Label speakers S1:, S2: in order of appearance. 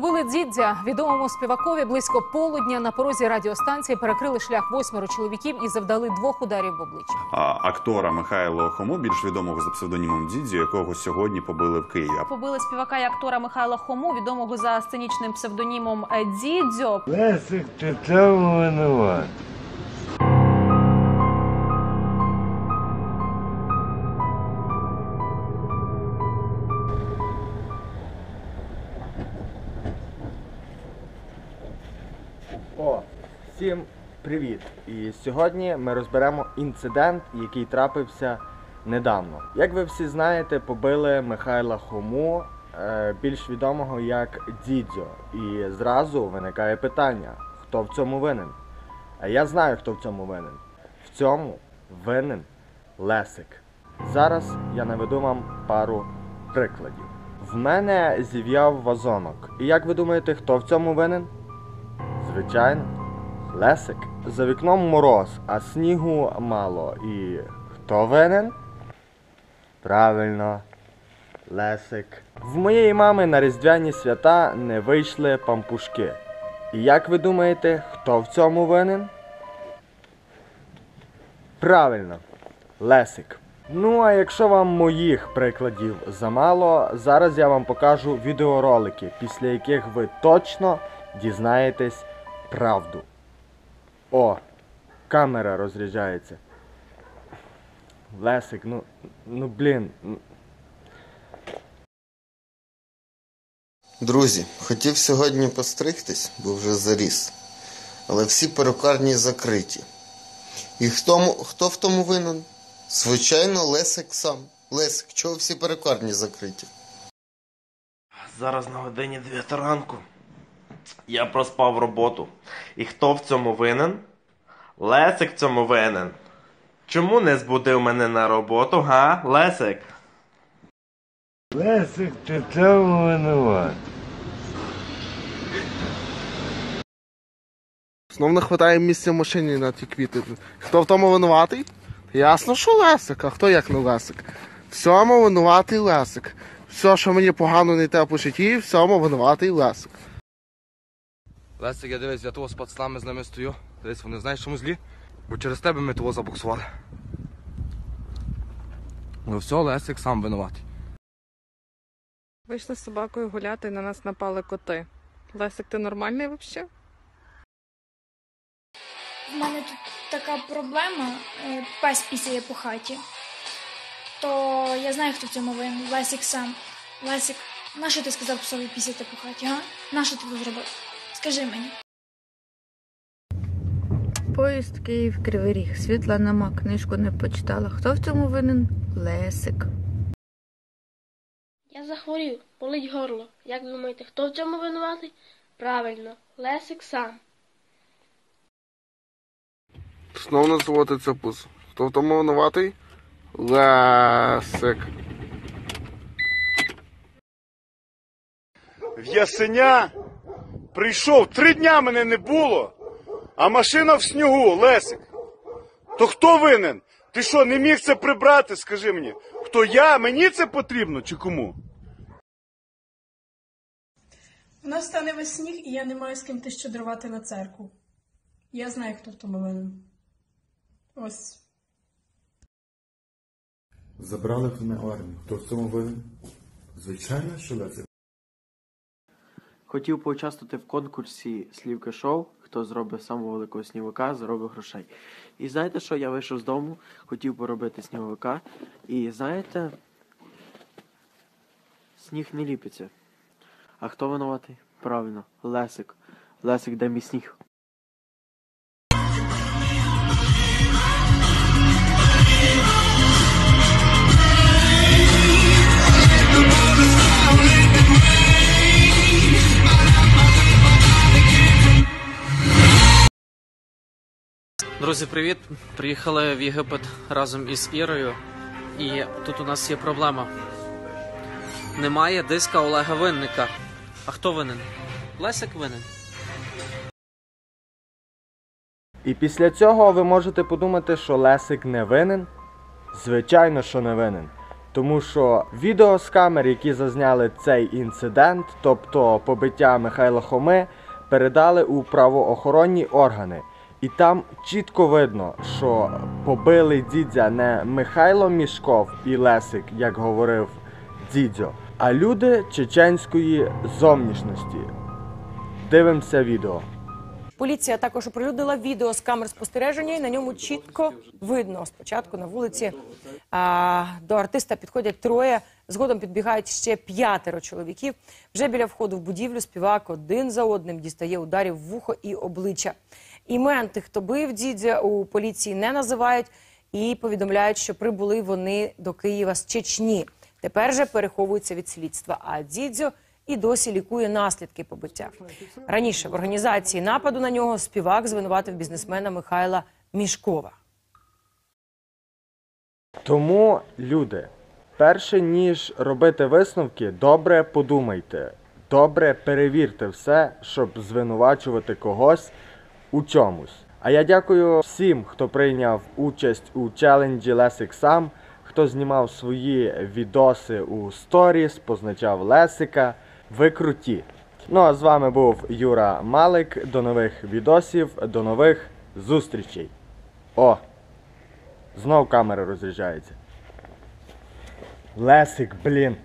S1: Побили діддя відомому співакові близько полудня на порозі радіостанції перекрили шлях восьмеро чоловіків і завдали двох ударів в обличчя.
S2: А, актора Михайла Хому, більш відомого за псевдонімом Дідзю, якого сьогодні побили в Києві.
S3: Побили співака і актора Михайла Хому, відомого за сценічним псевдонімом е, Дідзьо.
S4: Лесик, ти там винуват.
S5: Всім привіт! І сьогодні ми розберемо інцидент, який трапився недавно. Як ви всі знаєте, побили Михайла Хому, е, більш відомого як Дідзьо. І зразу виникає питання: хто в цьому винен? А я знаю, хто в цьому винен. В цьому винен Лесик. Зараз я наведу вам пару прикладів. В мене зів'яв вазонок. І як ви думаєте, хто в цьому винен? Звичайно, Лесик. За вікном мороз, а снігу мало. І хто винен? Правильно, Лесик. В моєї мами на різдвяні свята не вийшли пампушки. І як ви думаєте, хто в цьому винен? Правильно, Лесик. Ну, а якщо вам моїх прикладів замало, зараз я вам покажу відеоролики, після яких ви точно дізнаєтесь правду. О, камера розряджається. Лесик, ну, ну блін. ну,
S6: Друзі, хотів сьогодні постригтись, бо вже заріс. Але всі перукарні закриті. І хто, хто в тому винен? Звичайно, Лесик сам. Лесик, чого всі перукарні закриті?
S7: Зараз на годині 9 ранку. Я проспав роботу. І хто в цьому винен? Лесик в цьому винен. Чому не збудив мене на роботу, га, Лесик?
S4: Лесик, ти там винуват.
S8: Знов не вистачає місця в машині на ті квіти. Хто в тому винуватий? Ясно, що Лесик, а хто як не Лесик? Всьому винуватий Лесик. Все, що мені погано не йде по житті, всьому винуватий Лесик.
S9: Лесик, я дивись, я того з пацанами з ними стою. Дивись, вони знаєш, чому злі? Бо через тебе ми того забуксували. Ну все, Лесик сам винуватий.
S10: Вийшли з собакою гуляти, і на нас напали коти. Лесик, ти нормальний взагалі?
S11: В мене тут така проблема, е, пес пісяє по хаті. То я знаю, хто в цьому винен. Лесик сам. Лесик, нащо ти сказав псові пісяти по хаті, га? Нащо ти це зробив? Скажи мені.
S12: Поїзд Київ Кривий Ріг. Світла нема, книжку не почитала. Хто в цьому винен? Лесик.
S13: Я захворів, болить горло. Як думаєте, хто в цьому винуватий? Правильно, Лесик сам.
S8: Знов не заводиться пус. Хто в тому винуватий? Лесик.
S14: В Ясеня прийшов, три дня мене не було, а машина в снігу, Лесик. То хто винен? Ти що, не міг це прибрати, скажи мені? Хто я? Мені це потрібно чи кому?
S15: У нас стане весь сніг, і я не маю з ким ти щедрувати на церкву. Я знаю, хто в тому винен. Ось.
S16: Забрали мене армію. Хто в цьому винен? Звичайно, що Лесик.
S17: Хотів поучаствувати в конкурсі слівки шоу. Хто зробить самого великого снівика, заробить грошей. І знаєте що? Я вийшов з дому, хотів поробити сніговика. І знаєте, сніг не ліпиться. А хто винуватий? Правильно, Лесик. Лесик, де мій сніг?
S18: Друзі, привіт! Приїхали в Єгипет разом із Ірою. І тут у нас є проблема. Немає диска Олега Винника. А хто винен? Лесик винен.
S5: І після цього ви можете подумати, що Лесик не винен. Звичайно, що не винен. Тому що відео з камер, які зазняли цей інцидент, тобто побиття Михайла Хоми, передали у правоохоронні органи. І там чітко видно, що побили дідя не Михайло Мішков і Лесик, як говорив дідьо, а люди чеченської зовнішності. Дивимося відео.
S19: Поліція також оприлюднила відео з камер спостереження, і на ньому чітко видно. Спочатку на вулиці а, до артиста підходять троє. Згодом підбігають ще п'ятеро чоловіків. Вже біля входу в будівлю співак один за одним дістає ударів в вухо і обличчя. Імен тих, хто бив дідя, у поліції не називають і повідомляють, що прибули вони до Києва з Чечні. Тепер же переховуються від слідства. А дідзьо і досі лікує наслідки побиття. Раніше в організації нападу на нього співак звинуватив бізнесмена Михайла Мішкова.
S5: Тому, люди, перше ніж робити висновки, добре подумайте, добре перевірте все, щоб звинувачувати когось у чомусь. А я дякую всім, хто прийняв участь у челенджі Лесик сам, хто знімав свої відоси у сторіс, позначав Лесика. Ви круті. Ну а з вами був Юра Малик. До нових відосів, до нових зустрічей. О! Знов камера розряджається. Лесик, блін.